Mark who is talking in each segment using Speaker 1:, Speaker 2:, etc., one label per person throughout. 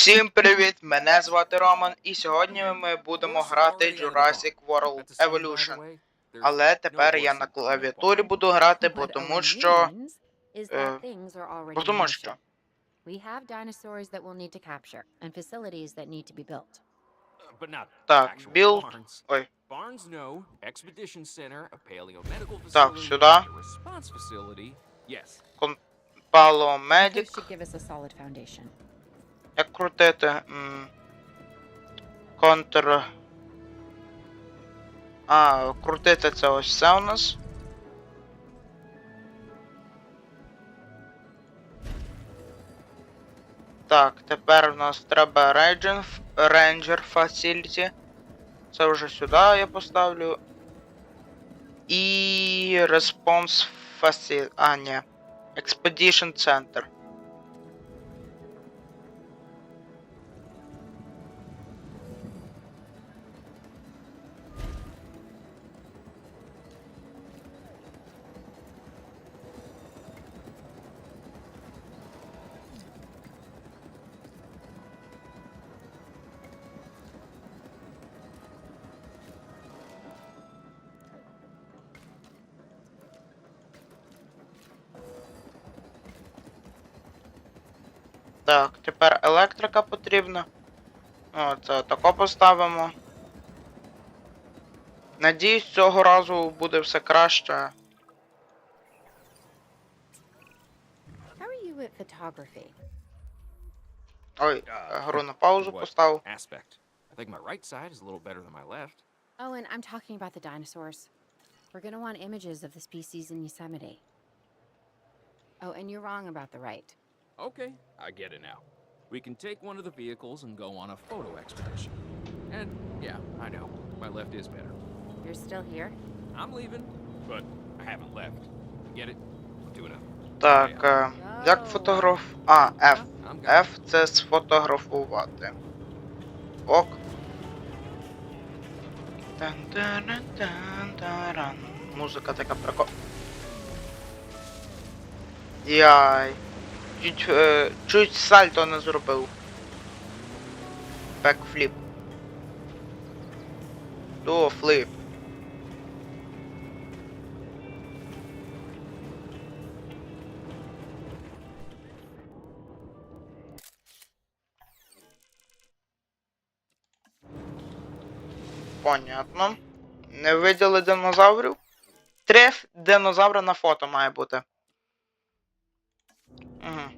Speaker 1: Всім привіт! Мене звати Роман, і сьогодні ми будемо грати Jurassic World Evolution. Але тепер я на клавіатурі буду грати, бо тому що. е, Бо тому що.
Speaker 2: We have dinosaurs that we'll need to capture and facilities that need to be built.
Speaker 1: Так, build. Ой,
Speaker 3: Barns, no. Expedition Center, a paleomedical facility,
Speaker 1: Так, сюда.
Speaker 3: a response facility. Yes.
Speaker 1: Пало Як крутити. Контр. А, крутити це ось все у нас. Так, тепер у нас треба Ranger, Ranger Facility. Це вже сюди я поставлю. І Response Facility. А, ні. Expedition Center. Потрібна. О, це тако поставимо. Надіюсь, цього разу буде все краще. Ой,
Speaker 3: Uh,
Speaker 1: гру на паузу поставив.
Speaker 3: I think my right side is a little better than my left.
Speaker 2: Oh, and I'm talking about the dinosaurs. We're gonna want images of the species in Yosemite. Oh, and you're wrong about the right.
Speaker 3: Okay, I get it now. We can take one of the vehicles and go on a photo expedition. And yeah, I know, my left is better.
Speaker 2: You're still here?
Speaker 3: I'm leaving, but I haven't left. Get it? Do enough.
Speaker 1: Так, е, як фотограф. А, F.
Speaker 3: I'm good.
Speaker 1: F це сфотографувати. Ок. Тан-таран-тан-таран. Музика така прикол. Яй. Чуть, е, чуть сальто не зробив. Бекфліп. До флип. Понятно. Не виділи динозаврів? Три динозавра на фото має бути. Угу.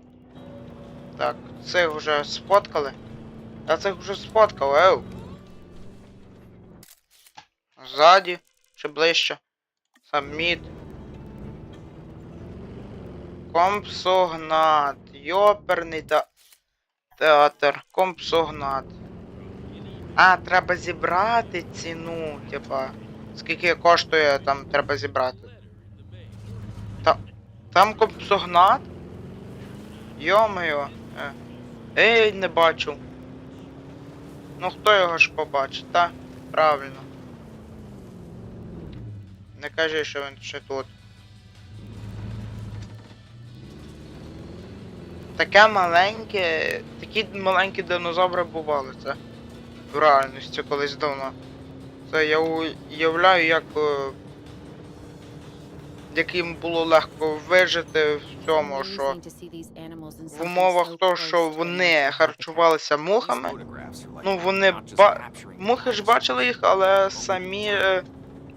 Speaker 1: Так, цих вже сфоткали. Я цих вже сфоткав, еу. Ззаді чи ближче. Самміт. Компсогнат. Йоперний та... театр. Компсогнат. А, треба зібрати ціну, типа. Скільки коштує там треба зібрати. Та, там компсогнат? Йо-моє. Е. Ей, не бачу. Ну хто його ж побачить, та? Правильно. Не кажи, що він ще тут. Таке маленьке. Такі маленькі динозаври бували, це в реальності колись давно. Це я уявляю, як. Як їм було легко вижити в цьому, що в умовах того, що вони харчувалися мухами. Ну, вони ба- Мухи ж бачили їх, але самі е,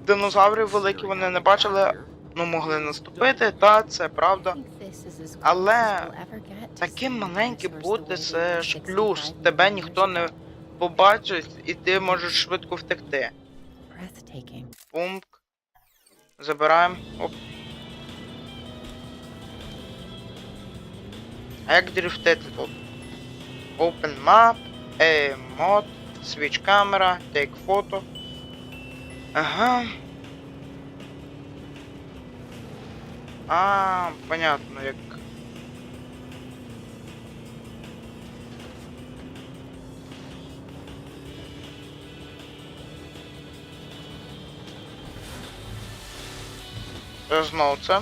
Speaker 1: динозаври великі вони не бачили, ну могли наступити, та це правда. Але Таким маленьким бути це ж плюс. Тебе ніхто не побачить, і ти можеш швидко втекти. Пумп. Забираємо. Оп. Як тут? Open map, A mod, switch camera, take photo. Ага. А, понятно, як. Е, Знов це.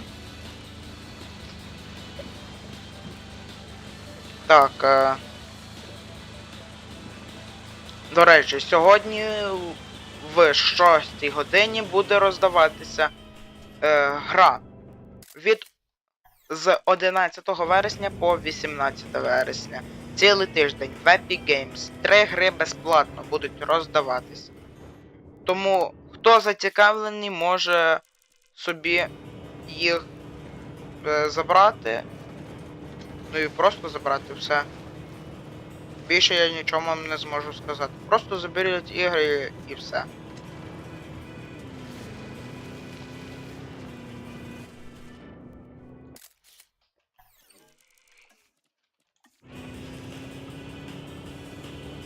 Speaker 1: Так. Е... До речі, сьогодні в 6 годині буде роздаватися е, гра від з 11 вересня по 18 вересня. Цілий тиждень в Epic Games. Три гри безплатно будуть роздаватися. Тому хто зацікавлений, може собі їх е, забрати. Ну і просто забрати все. Більше я нічого вам не зможу сказати. Просто заберіть ігри і все.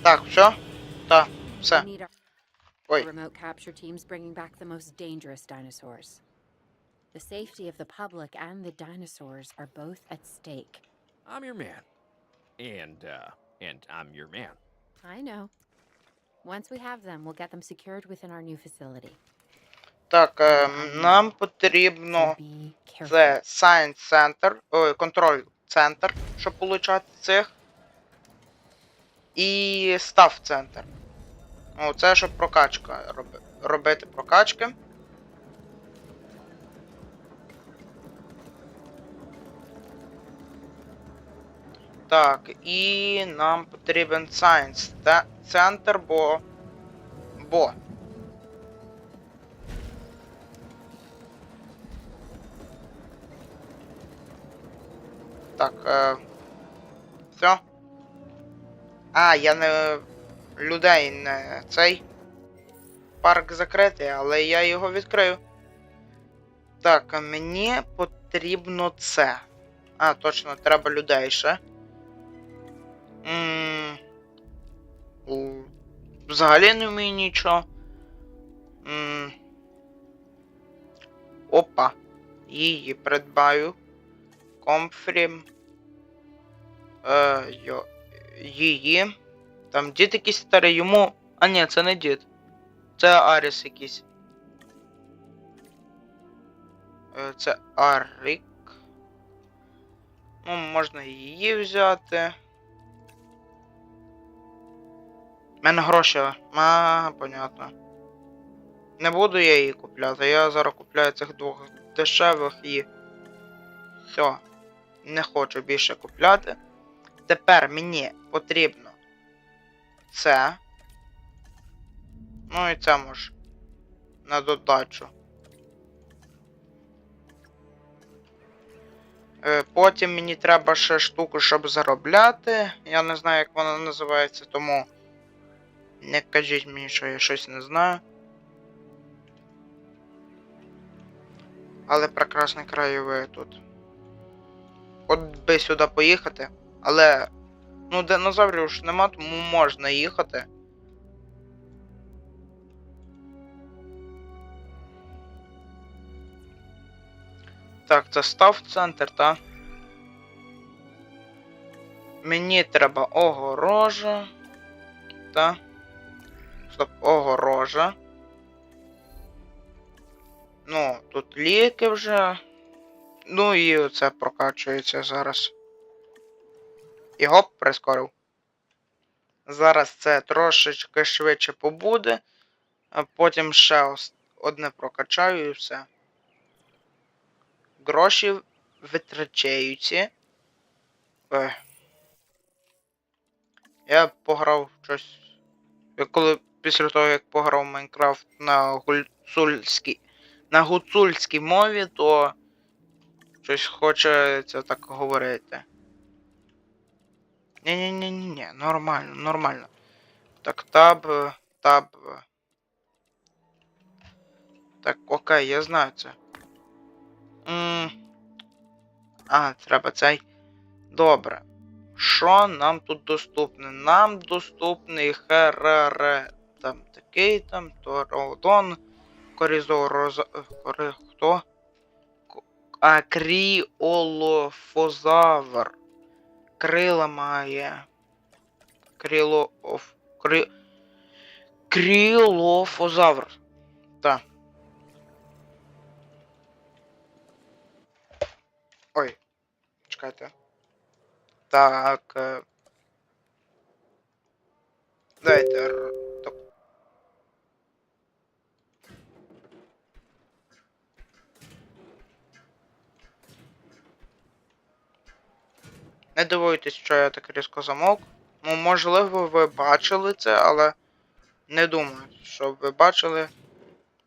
Speaker 1: Так, все? Так, все. Ой.
Speaker 2: remote capture teams bringing back the most dangerous dinosaurs. The safety of the public and the dinosaurs are both at stake.
Speaker 3: I'm your man. And, uh, and I'm your man.
Speaker 2: I know. Once we have them, we'll get them secured within our new facility.
Speaker 1: Так, е, нам потрібно. Це Science Center, ой, контроль центр, щоб получати цих. І став центр. Ну, це щоб прокачка роби, робити прокачки. Так, і нам потрібен Science та- центр, бо. Бо. Так, е... Все. А, я не. Людей не цей. Парк закритий, але я його відкрию. Так, мені потрібно це. А, точно, треба людей ще. М, Взагалі не вмію нічого. Опа. Її придбаю. Комфрі. Е, йо, її. Там дід якийсь старий, йому. А ні, це не дід. Це Аріс якийсь. Е, це Арік. Ну, можна її взяти. У мене гроші. А, понятно. Не буду я її купляти. Я зараз купляю цих двох дешевих і. Все. Не хочу більше купляти. Тепер мені потрібно це. Ну і це може. На додачу. Е, Потім мені треба ще штуку, щоб заробляти. Я не знаю, як вона називається, тому не кажіть мені, що я щось не знаю. Але прекрасний краєвид тут. От би сюди поїхати, але. Ну, динозаврів ж нема, тому можна їхати. Так, це став центр, та? Мені треба огорожа. Та. Стоп, огорожа. Ну, тут ліки вже. Ну і оце прокачується зараз. І гоп, прискорив. Зараз це трошечки швидше побуде, а потім ще одне прокачаю і все. Гроші витрачаються. Я пограв щось. Я коли після того, як пограв Майнкрафт на гуцульській на гуцульській мові, то щось хочеться так говорити. Ні-ні-ні-ні, нормально, нормально. Так, таб, таб. Так, окей, я знаю це. М, А, треба цей. Добре. Що нам тут доступне? Нам доступний ХРР. Там такий там, Тородон, Корізороза. е, Кори... Хто? Ко- А, Кріолофозавр. Крила має. Крило. Крі... Крилофозавр. Так. Ой. Чекайте. Так. е. Дайте. Не дивуйтесь, що я так різко замовк. Ну, можливо, ви бачили це, але не думаю, що ви бачили.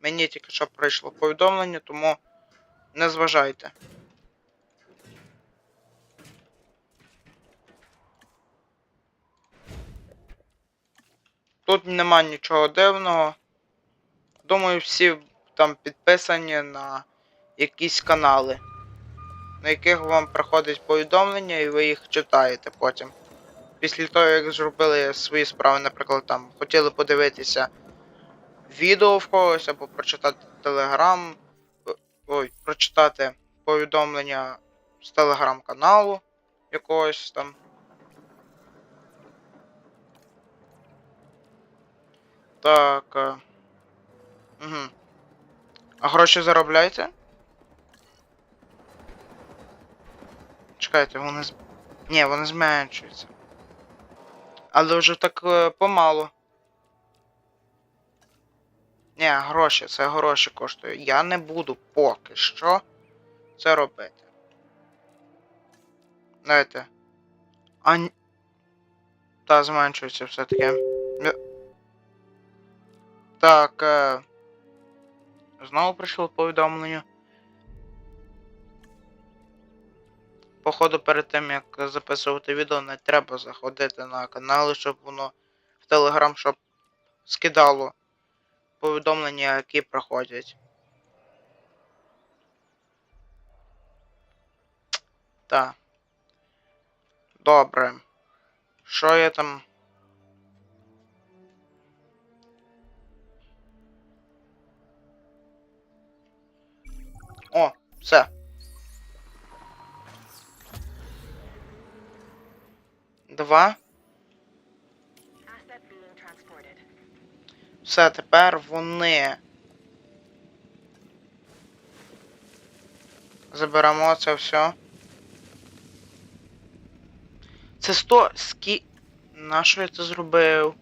Speaker 1: Мені тільки що прийшло повідомлення, тому не зважайте. Тут нема нічого дивного. Думаю, всі там підписані на якісь канали, на яких вам приходить повідомлення і ви їх читаєте потім. Після того, як зробили свої справи, наприклад, там хотіли подивитися відео в когось або прочитати телеграм, ой, прочитати повідомлення з телеграм-каналу якогось там. Так. Угу. А гроші заробляєте? Чекайте, вони з... Ні, вони зменшуються. Але вже так е, помалу. Ні, гроші, це гроші коштує. Я не буду поки що це робити. Давайте. А... Та, зменшується все-таки. Так, е... Знову прийшло повідомлення. Походу, перед тим як записувати відео, не треба заходити на канали, щоб воно в Телеграм, щоб скидало повідомлення, які проходять. Так. Добре. Що я там. О, все. Два. Все, тепер вони. Заберемо це все. Це 100 скі... На що я це зробив?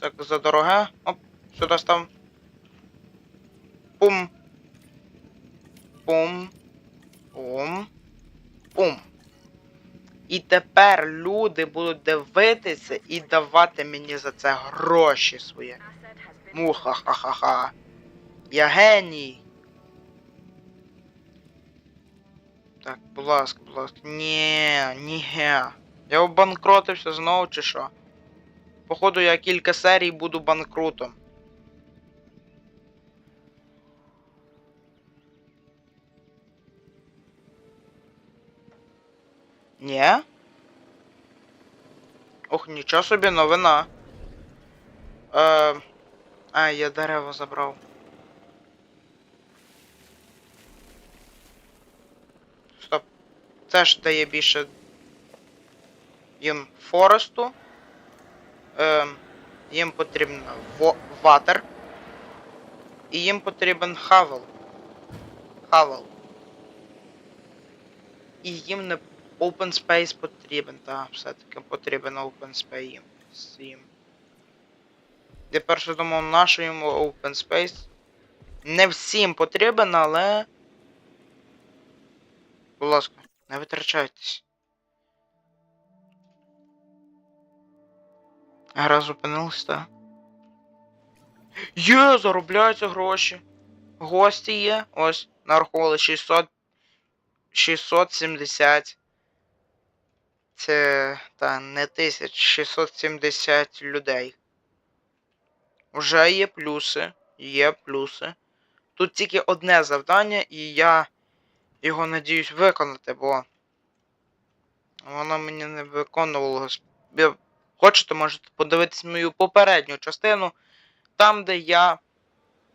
Speaker 1: Так, за дороге. Оп, сюди став. Пум. Пум. Пум. Пум. І тепер люди будуть дивитися і давати мені за це гроші свої. Муха-ха-ха-ха. Я геній. Так, будь ласка, будь ласка. Ні, ні. Я обанкротився знову чи що? Походу, я кілька серій буду банкрутом. Ні? Ох, нічого собі новина. Е, а, я дерево забрав. Стоп. Це ж дає більше їм форесту. Е, їм потрібно ватер. І їм потрібен хавел. Хавел. І їм не open space потрібен, так, все-таки потрібен open space їм. Я перше думав, нащо йому open space. Не всім потрібен, але. Будь ласка, не витрачайтесь. Гра зупинилась, так? Є, заробляються гроші. Гості є. Ось, нарахували 600. 670. Та не тисяч, 670 людей. Уже є плюси. Є плюси. Тут тільки одне завдання, і я його надіюсь виконати, бо воно мені не виконувалось. Ви Хочете, можете подивитись мою попередню частину, там, де я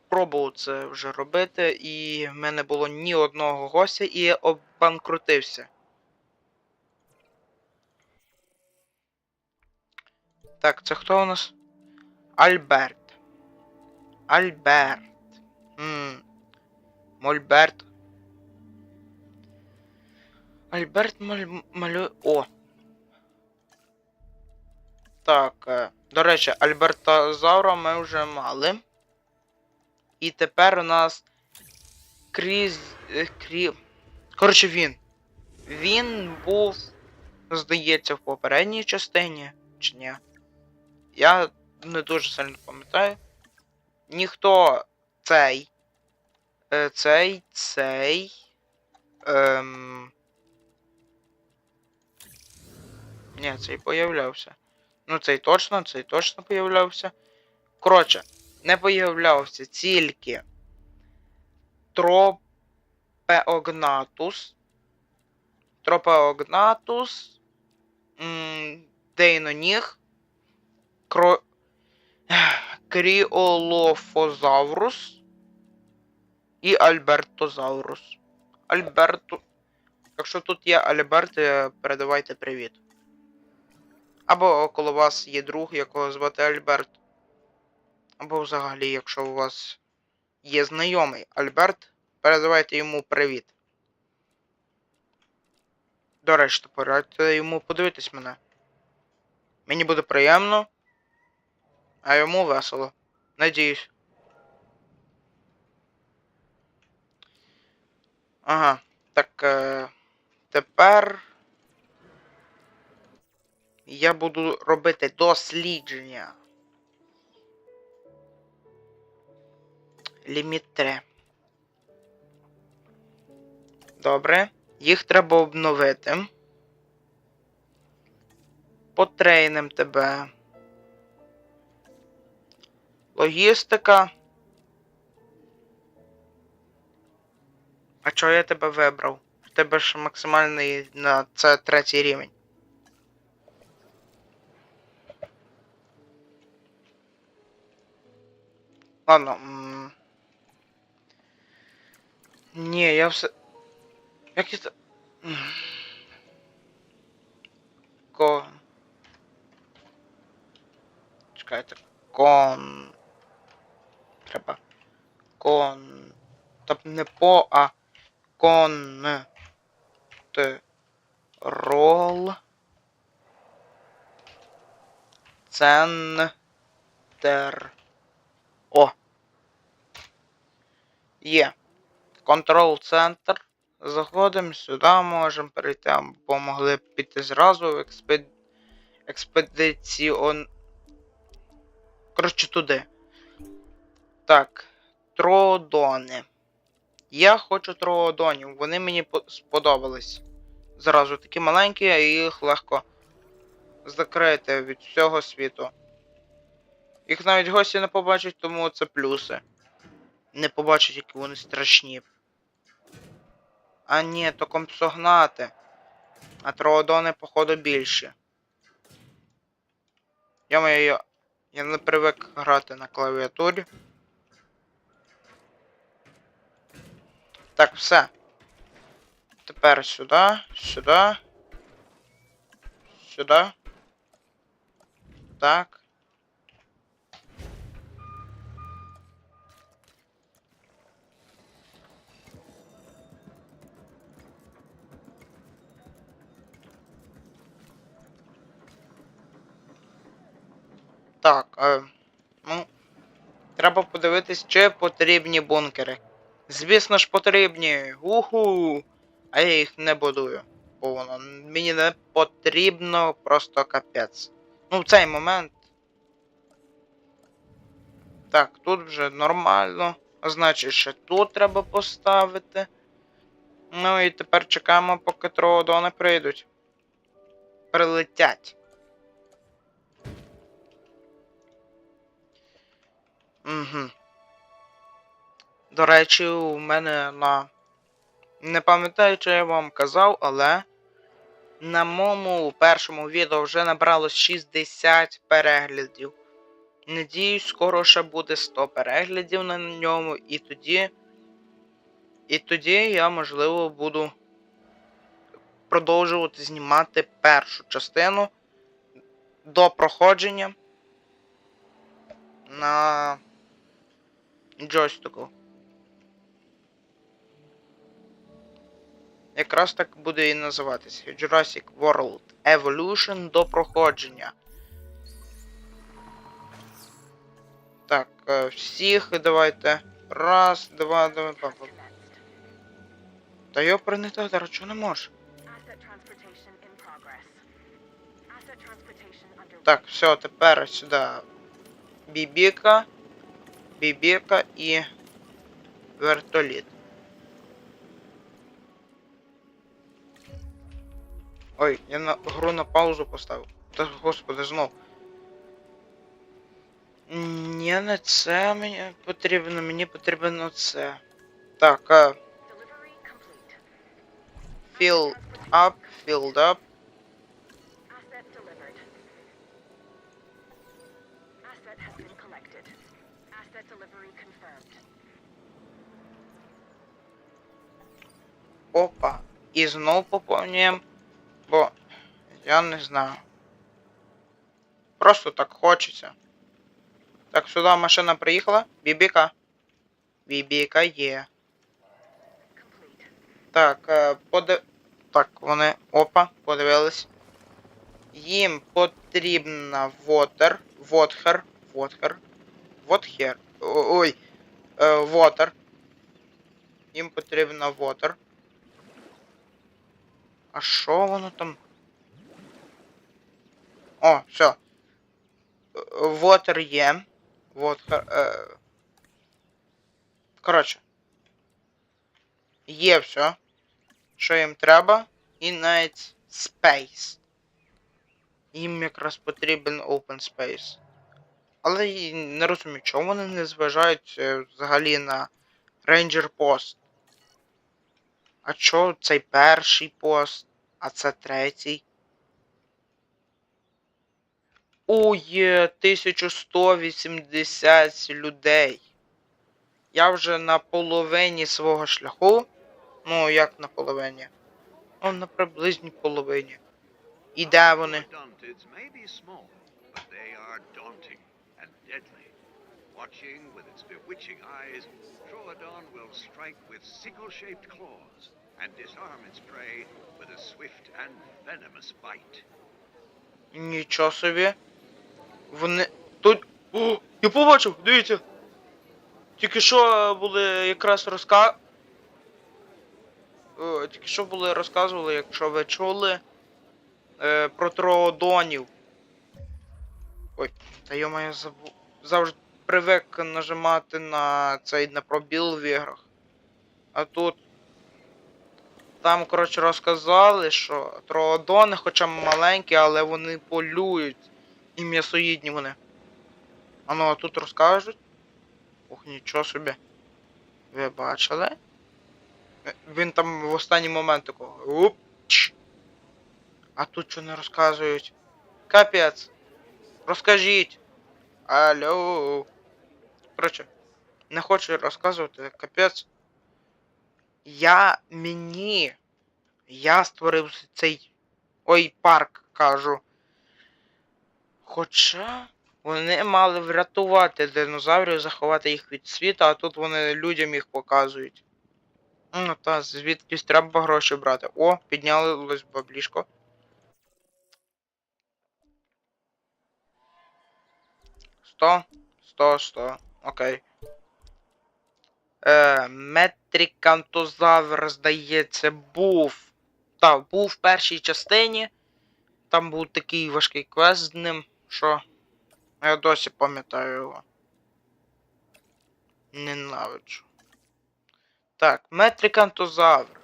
Speaker 1: пробував це вже робити, і в мене було ні одного гостя, і я обанкрутився. Так, це хто у нас? Альберт. Альберт. Ммм. Мольберт. Альберт малює. О. Так, е, до речі, Альбертозавра ми вже мали. І тепер у нас крізь. е, Крі... Коротше, він. Він був, здається, в попередній частині, чи ні? Я не дуже сильно пам'ятаю. Ніхто цей. е, Цей, цей. Ем... Ні, цей появлявся. Ну, цей точно, цей точно появлявся. Коротше, не появлявся тільки Тропеогнатус. Тропеогнатус. Дейноніг. Кро... Кріолофозаврус. І Альбертозаврус. Альберту. Якщо тут є Альберт, е, передавайте привіт. Або коли у вас є друг, якого звати Альберт. Або взагалі, якщо у вас є знайомий Альберт, передавайте йому привіт. До речі, порадьте йому подивитись мене. Мені буде приємно, а йому весело. Надіюсь. Ага, так е, тепер я буду робити дослідження. Ліміт 3. Добре. Їх треба обновити. Потрейнем тебе. Логістика. А чого я тебе вибрав? В тебе ж максимальний на це третій рівень. Ладно. Ні, я все. Як я це. М. Ко. Чекайте. Кон. Треба. Кон. Тобто не по, а кон. Т. Рол. Центр. О. Є. Контрол центр. Заходимо сюди, можемо перейти, або могли б піти зразу в експед... експедиціон. Коротше, туди. Так. Троодони. Я хочу троодонів. Вони мені сподобались. Зразу такі маленькі, а їх легко закрити від всього світу. Їх навіть гості не побачать, тому це плюси. Не побачать, які вони страшні. А ні, то компсогнати. А троодони, походу, більші. Я я, я не привик грати на клавіатурі. Так, все. Тепер сюди, сюди. Сюди. Так. Так, е, ну. Треба подивитись, чи потрібні бункери. Звісно ж, потрібні. Уху! А я їх не будую. Бо воно мені не потрібно просто капець. Ну, в цей момент. Так, тут вже нормально. Значить, ще тут треба поставити. Ну і тепер чекаємо, поки троодони прийдуть. Прилетять. Угу. До речі, у мене на. Не пам'ятаю, чи я вам казав, але на моєму першому відео вже набралось 60 переглядів. Надіюсь, скоро ще буде 100 переглядів на ньому, і тоді. І тоді я, можливо, буду продовжувати знімати першу частину до проходження на джойстику. Якраз так буде і називатися Jurassic World Evolution до проходження. Так, е, всіх давайте. Раз, два, два.
Speaker 4: Commenced.
Speaker 1: Та його принитатора, чого не може?
Speaker 4: Asset transportation in progress. Asset transportation underway.
Speaker 1: Так, все, тепер сюди. Бібіка, бібіка і вертоліт. Ой, я на гру на паузу поставив. Та господи, знов. Ні, не це мені потрібно, мені потрібно це. Так, а,
Speaker 4: complete.
Speaker 1: fill up, filled up. Опа. І знов поповнюємо. Бо я не знаю. Просто так хочеться. Так, сюди машина приїхала. Бібіка. Бібіка є. Так, е, поди... Так, вони. Опа, подивились. Їм потрібна вотер. Вотхер. Вотхер. О- Ой. Е, вотер. Їм потрібна вотер. А що воно там? О, все. Вотер є. Вотхер. Е... Коротше. Є все. Що їм треба. І навіть Space. Їм якраз потрібен Open Space. Але не розумію, чому вони не зважають е, взагалі на Ranger Post. А чо цей перший пост, а це третій? Ой, е, 1180 людей. Я вже на половині свого шляху. Ну, як на половині? Ну, на приблизній половині. І де вони?
Speaker 5: Watching with its bewitching eyes, Troodon will strike with sickle-shaped claws and disarm its prey with a swift and venomous bite.
Speaker 1: Нічого собі. Вони. Тут. О! Я побачив! Дивіться! Тільки що були якраз розка. Е, Тільки що були розказували, якщо ви чули. Е, про троодонів. Ой, та йомаю забу... завжди привик нажимати на цей на пробіл в іграх. А тут. Там, коротше, розказали, що троодони, хоча маленькі, але вони полюють. І м'ясоїдні вони. А ну, а тут розкажуть. Ох, нічого собі. Ви бачили? Він там в останній момент такого. Уп! чш. А тут що не розказують? Капець. Розкажіть. Алло. Коротше, не хочу розказувати, капець. Я мені. Я створив цей. Ой, парк кажу. Хоча вони мали врятувати динозаврів, заховати їх від світу, а тут вони людям їх показують. Ну та звідкись треба гроші брати. О, піднялось баблішко. Сто, сто, сто. Окей. Е, Метрикантозавр, здається, був. Так, був в першій частині. Там був такий важкий квест з ним, що. Я досі пам'ятаю його. Ненавиджу. Так, метрикантозавр.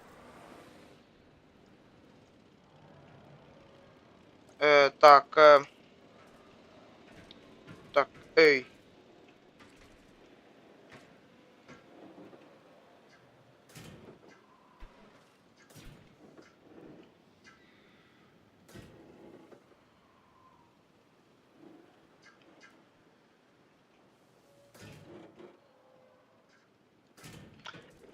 Speaker 1: Е, так. Е, так, ей.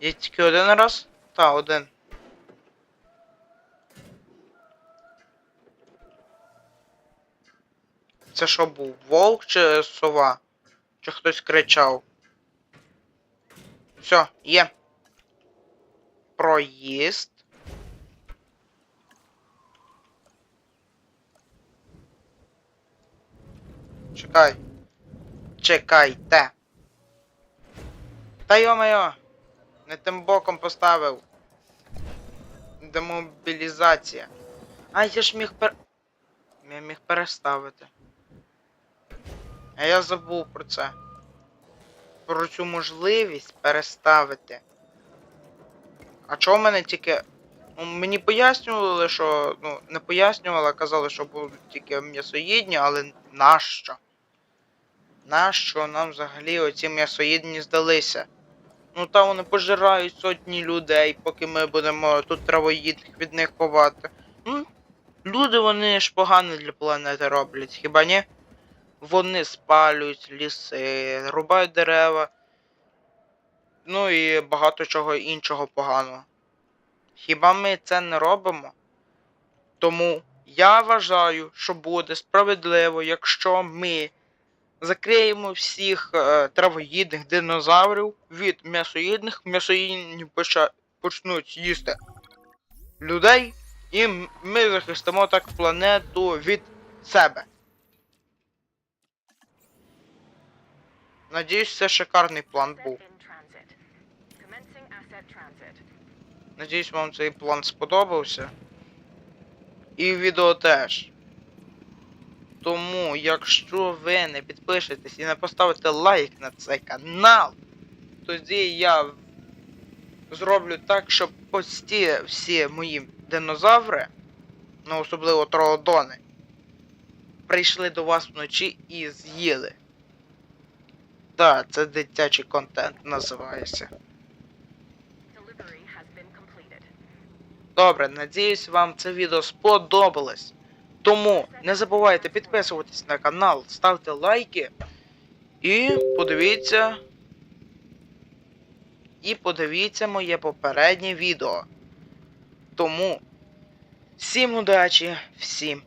Speaker 1: Є тільки один раз? Та, один. Це що був? Вовк чи сова? Чи хтось кричав? Все, є. Проїзд. Чекай. Чекайте. Та йо-моє, не тим боком поставив. Демобілізація. А я ж міг пер... Я міг переставити. А я забув про це. Про цю можливість переставити. А чого в мене тільки. Ну, мені пояснювали, що. Ну, не пояснювали, а казали, що будуть тільки м'ясоїдні, але нащо? Нащо нам взагалі оці м'ясоїдні здалися? Ну та вони пожирають сотні людей, поки ми будемо тут травоїдних від них ховати. Ну, люди вони ж погано для планети роблять, хіба ні? Вони спалюють ліси, рубають дерева. Ну і багато чого іншого поганого. Хіба ми це не робимо? Тому я вважаю, що буде справедливо, якщо ми закриємо всіх е, травоїдних динозаврів від м'ясоїдних, м'ясоїдні поча- почнуть їсти людей, і ми захистимо так планету від себе. Надіюсь, це шикарний план був. Надіюсь, вам цей план сподобався. І відео теж. Тому, якщо ви не підпишетесь і не поставите лайк на цей канал, тоді я зроблю так, щоб пості всі мої динозаври, ну особливо троодони, прийшли до вас вночі і з'їли. Так, це дитячий контент називається. Добре, надіюсь, вам це відео сподобалось. Тому не забувайте підписуватись на канал, ставте лайки і подивіться. І подивіться моє попереднє відео. Тому всім удачі, всім